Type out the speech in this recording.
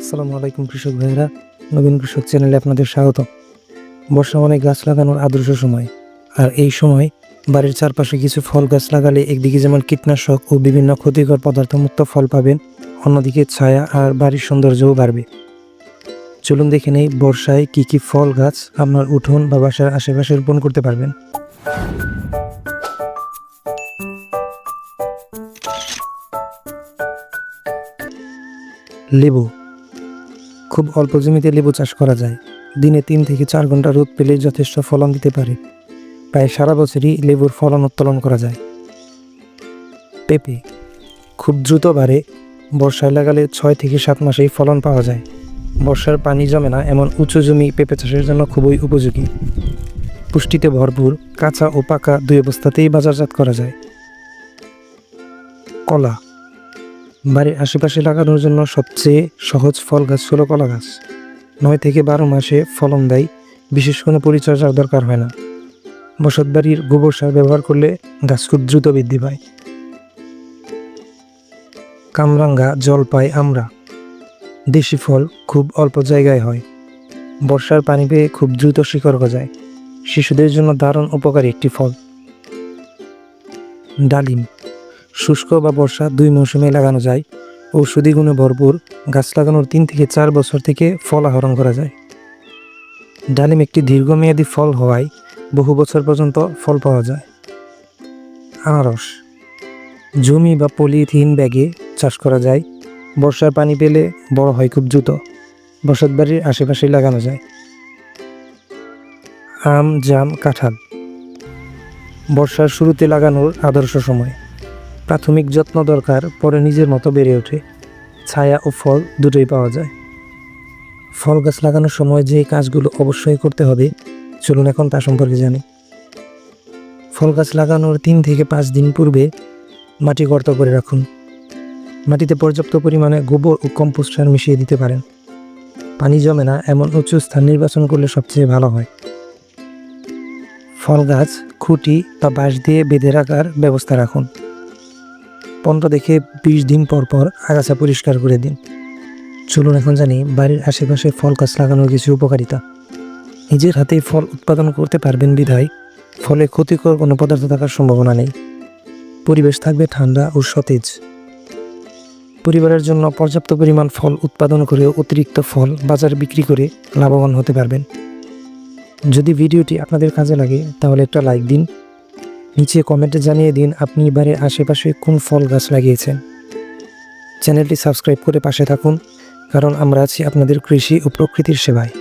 আসসালামু আলাইকুম কৃষক ভাইয়েরা। নবীন কৃষক চ্যানেলে আপনাদের স্বাগত বর্ষা মানে গাছ লাগানোর আদর্শ সময়। আর এই সময় বাড়ির চারপাশে কিছু ফল গাছ লাগালে একদিকে যেমন কীটনাশক ও বিভিন্ন ক্ষতিকর পদার্থমুক্ত ফল পাবেন, অন্যদিকে ছায়া আর বাড়ির সৌন্দর্যও বাড়বে। চলুন দেখে নেই বর্ষায় কি কি ফল গাছ আপনার উঠোন বা বাসার আশেপাশে রোপণ করতে পারবেন। লেবু খুব অল্প জমিতে লেবু চাষ করা যায়। দিনে তিন থেকে চার ঘণ্টা রোদ পেলে যথেষ্ট ফলন দিতে পারে। প্রায় সারা বছরই লেবুর ফলন উত্তোলন করা যায়। পেঁপে খুব দ্রুত বাড়ে। বর্ষায় লাগালে ছয় থেকে সাত মাসেই ফলন পাওয়া যায়। বর্ষার পানি জমে না এমন উঁচু জমি পেঁপে চাষের জন্য খুবই উপযোগী। পুষ্টিতে ভরপুর, কাঁচা ও পাকা দুই অবস্থাতেই বাজারজাত করা যায়। কলা বাড়ির আশেপাশে লাগানোর জন্য সবচেয়ে সহজ ফল গাছ হলো কলা গাছ। নয় থেকে বারো মাসে ফলন দেয়, বিশেষ কোনো পরিচর্যার দরকার হয় না। বসত বাড়ির গোবর সার ব্যবহার করলে গাছ খুব দ্রুত বৃদ্ধি পায়। কামরাঙ্গা জলপাই আমরা। দেশি ফল খুব অল্প জায়গায় হয়। বর্ষার পানি পেয়ে খুব দ্রুত শিকড় গজায়। শিশুদের জন্য দারুণ উপকারী একটি ফল। ডালিম। শুষ্ক বা বর্ষা দুই মৌসুমে লাগানো যায়। ঔষধি গুণে ভরপুর, গাছ লাগানোর তিন থেকে চার বছর থেকে ফল আহরণ করা যায়। ডালিম একটি দীর্ঘমেয়াদী ফল হওয়ায় বহু বছর পর্যন্ত ফল পাওয়া যায়। আনারস। জমি বা পলিথিন ব্যাগে চাষ করা যায়। বর্ষার পানি পেলে বড় হয় খুব দ্রুত। বসত বাড়ির আশেপাশে লাগানো যায়। আম, জাম, কাঁঠাল। বর্ষার শুরুতে লাগানোর আদর্শ সময়। প্রাথমিক যত্ন দরকার, পরে নিজের মতো বেড়ে ওঠে। ছায়া ও ফল দুটোই পাওয়া যায়। ফল গাছ লাগানোর সময় যে কাজগুলো অবশ্যই করতে হবে, চলুন এখন তা সম্পর্কে জানি। ফল গাছ লাগানোর তিন থেকে পাঁচ দিন পূর্বে মাটি গর্ত করে রাখুন। মাটিতে পর্যাপ্ত পরিমাণে গোবর ও কম্পোস্ট সার মিশিয়ে দিতে পারেন। পানি জমে না, এমন উঁচু স্থান নির্বাচন করলে সবচেয়ে ভালো হয়। ফল গাছ খুঁটি বা বাঁশ দিয়ে বেঁধে রাখার ব্যবস্থা রাখুন। পনেরো থেকে বিশ দিন পর পর আগাছা পরিষ্কার করে দিন। চলুন এখন জানি বাড়ির আশেপাশে ফল গাছ লাগানোর কিছু উপকারিতা। নিজের হাতেই ফল উৎপাদন করতে পারবেন বিধায়, ফলে ক্ষতিকর কোনো পদার্থ থাকার সম্ভাবনা নেই। পরিবেশ থাকবে ঠান্ডা ও সতেজ। পরিবারের জন্য পর্যাপ্ত পরিমাণ ফল উৎপাদন করে অতিরিক্ত ফল বাজারে বিক্রি করে লাভবান হতে পারবেন। যদি ভিডিওটি আপনাদের কাজে লাগে, তাহলে একটা লাইক দিন। নিচে কমেন্টে জানিয়ে দিন আপনি বাড়ির আশেপাশে কোন ফল গাছ লাগিয়েছেন। চ্যানেলটি সাবস্ক্রাইব করে পাশে থাকুন, কারণ আমরা আছি আপনাদের কৃষি ও প্রকৃতির সেবায়।